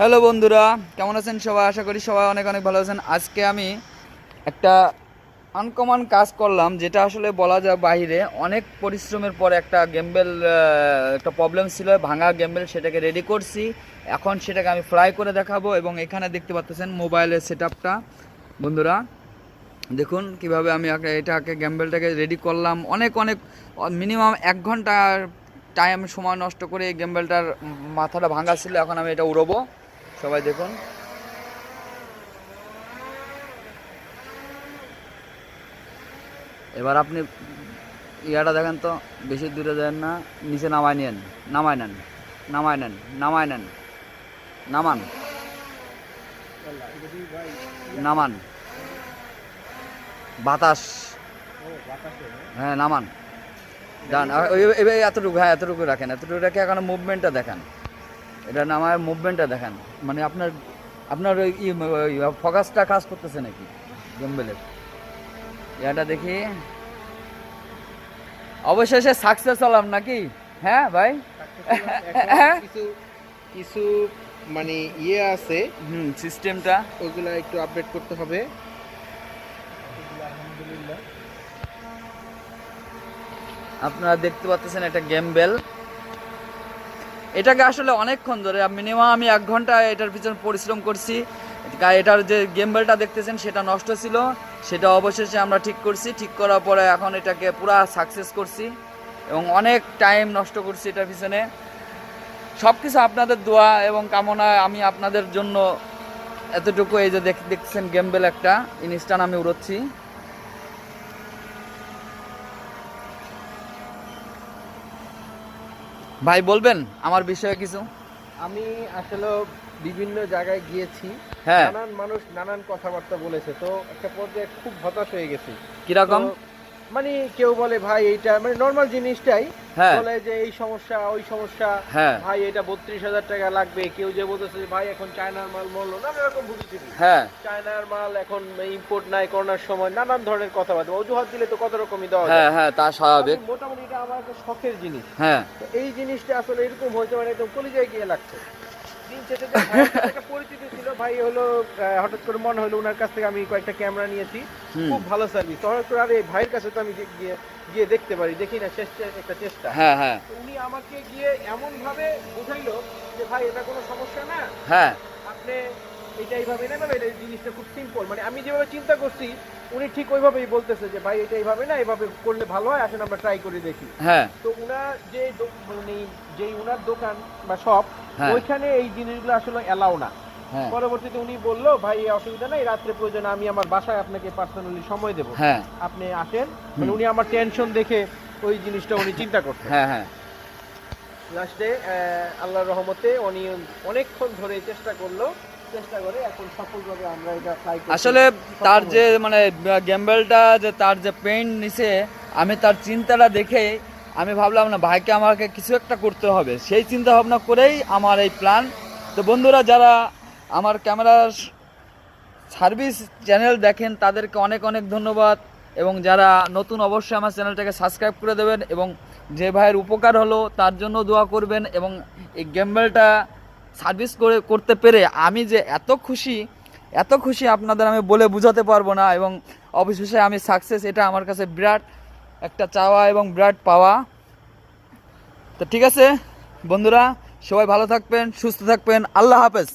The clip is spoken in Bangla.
হ্যালো বন্ধুরা, কেমন আছেন সবাই? আশা করি সবাই অনেক অনেক ভালো আছেন। আজকে আমি একটা আনকমন কাজ করলাম, যেটা আসলে বলা যায় বাইরে অনেক পরিশ্রমের পর একটা গেমবেল একটা প্রবলেম ছিল, ভাঙা গেমবেল সেটাকে রেডি করছি। এখন সেটাকে আমি ফ্রাই করে দেখাবো এবং এখানে দেখতে পাচ্ছেন মোবাইলের সেট বন্ধুরা, দেখুন কীভাবে আমি এটাকে গ্যাম্বেলটাকে রেডি করলাম। অনেক অনেক মিনিমাম এক ঘণ্টা টাইম সময় নষ্ট করে এই গ্যাম্বেলটার মাথাটা ভাঙা ছিল, এখন আমি এটা উড়বো। সবাই দেখুন। এবার আপনি ইয়াটা দেখেন তো, বেশি দূরে যান না, নিচে নামায় নেন নামায় নেন নামায় নেন নামায় নেন, নামান। নামান। বাতাস। হ্যাঁ নামান। এতটুকু হ্যাঁ এতটুকু রাখেন, এতটুকু রেখে এখন মুভমেন্টটা দেখান। এটা নামায় মুভমেন্টটা দেখান। মানে আপনার আপনার ওই ফোকাসটা কাজ করতেছে নাকি? গেম্বেলের এটা দেখি। অবশেষে সাকসেস হলাম নাকি? হ্যাঁ ভাই। কিছু কিছু মানে ইয়ে আছে। হুম সিস্টেমটা ওগুলা একটু আপডেট করতে হবে। আপনারা দেখতে পাচ্ছেন একটা গেম বেল এটাকে আসলে অনেকক্ষণ ধরে মিনিমাম আমি এক ঘণ্টা এটার পিছনে পরিশ্রম করছি। এটার যে গেম বেলটা দেখতেছেন, সেটা নষ্ট ছিল। সেটা অবশেষে আমরা ঠিক করছি। ঠিক করার পরে এখন এটাকে পুরা সাকসেস করছি। এবং অনেক টাইম নষ্ট করছি এটার পিছনে। সব কিছু আপনাদের দোয়া এবং কামনা আমি আপনাদের জন্য এতটুকু এই যে দেখ- দেখতেছেন গেম বেল একটা। ইনস্টান আমি উড়োচ্ছি। ভাই বলবেন আমার বিষয়ে কিছু? আমি আসলে বিভিন্ন জায়গায় গিয়েছি হ্যাঁ। নানান মানুষ নানান কথাবার্তা বলেছে তো একটা পর্যায়ে খুব হতাশ হয়ে গেছি। কীরকম? মানে কেউ বলে ভাই এইটা মানে নর্মাল জিনিসটাই হ্যাঁ। বলে যে এই সমস্যা ওই সমস্যা। হ্যাঁ। ভাই এটা বত্রিশ হাজার টাকা লাগবে। কেউ যে বলতেছে ভাই এখন চায়নার মাল মূল্য নানা রকম বুঝেছি। হ্যাঁ। চায়নার মাল এখন ইম্পোর্ট নাই করোনার সময় নানান ধরনের কথা কথাবার্তা। অজুহাত দিলে তো কত রকমই দেওয়া হ্যাঁ হ্যাঁ তা স্বাভাবিক। মোটামুটি এটা আমার একটা শখের জিনিস। হ্যাঁ। তো এই জিনিসটা আসলে এরকম হয়েছে মানে একদম কলিজায় গিয়ে লাগছে। দিন শেষে যে ভাইয়ের সাথে একটা পরিচিতি ছিল ভাই হলো হঠাৎ করে মনে হলো ওনার কাছ থেকে আমি কয়েকটা ক্যামেরা নিয়েছি। খুব ভালো সার্ভিস হঠাৎ করে আরে ভাইয়ের কাছে তো আমি গিয়ে- গিয়ে দেখতে পারি। দেখি না শেষ একটা চেষ্টা। হ্যাঁ হ্যাঁ। উনি আমাকে গিয়ে এমন ভাবে বুঝাইলো যে ভাই এটা কোনো সমস্যা না। হ্যাঁ। আপনি এটা এইভাবে নেন না এটা জিনিসটা খুব সিম্পল মানে আমি যেভাবে চিন্তা করছি উনি ঠিক ওইভাবেই বলতেছে যে ভাই এটা এইভাবে না এইভাবে করলে ভালো হয় আসেন আমরা ট্রাই করে দেখি। হ্যাঁ। তো উনার যে মানে যেই উনার দোকান বা শপ হ্যাঁ। ওইখানে এই জিনিসগুলো আসলে এলাও না। পরবর্তীতে উনি বলল ভাই এই অসুবিধা নাই রাত্রে প্রয়োজন আমি আমার বাসায় আপনাকে পার্সোনালি সময় দেবো। হ্যাঁ। আপনি আসেন। মানে উনি আমার টেনশন দেখে ওই জিনিসটা উনি চিন্তা করতেন। হ্যাঁ হ্যাঁ। লাস্টে আল্লাহর রহমতে উনি অনেকক্ষণ ধরে চেষ্টা করল চেষ্টা করে এখন সফলভাবে আমরা এটা ফ্লাই আসলে তার যে মানে গ্যাম্বেলটা যে তার যে পেইন্ট নিছে আমি তার চিন্তাটা দেখে আমি ভাবলাম না ভাইকে আমাকে কিছু একটা করতে হবে। সেই চিন্তা ভাবনা করেই আমার এই প্ল্যান তো বন্ধুরা যারা আমার ক্যামেরার সার্ভিস চ্যানেল দেখেন, তাদেরকে অনেক অনেক ধন্যবাদ। এবং যারা নতুন, অবশ্যই আমার চ্যানেলটাকে সাবস্ক্রাইব করে দেবেন এবং যে ভাইয়ের উপকার হলো, তার জন্য দোয়া করবেন এবং এই গ্যাম্বেলটা সার্ভিস করে, করতে পেরে আমি যে এত খুশি এত খুশি আপনাদের আমি বলে বোঝাতে পারব না এবং অবশেষে আমি সাকসেস এটা আমার কাছে বিরাট একটা চাওয়া এবং বিরাট পাওয়া। তো ঠিক আছে, বন্ধুরা, সবাই ভালো থাকবেন, সুস্থ থাকবেন, আল্লাহ হাফেজ।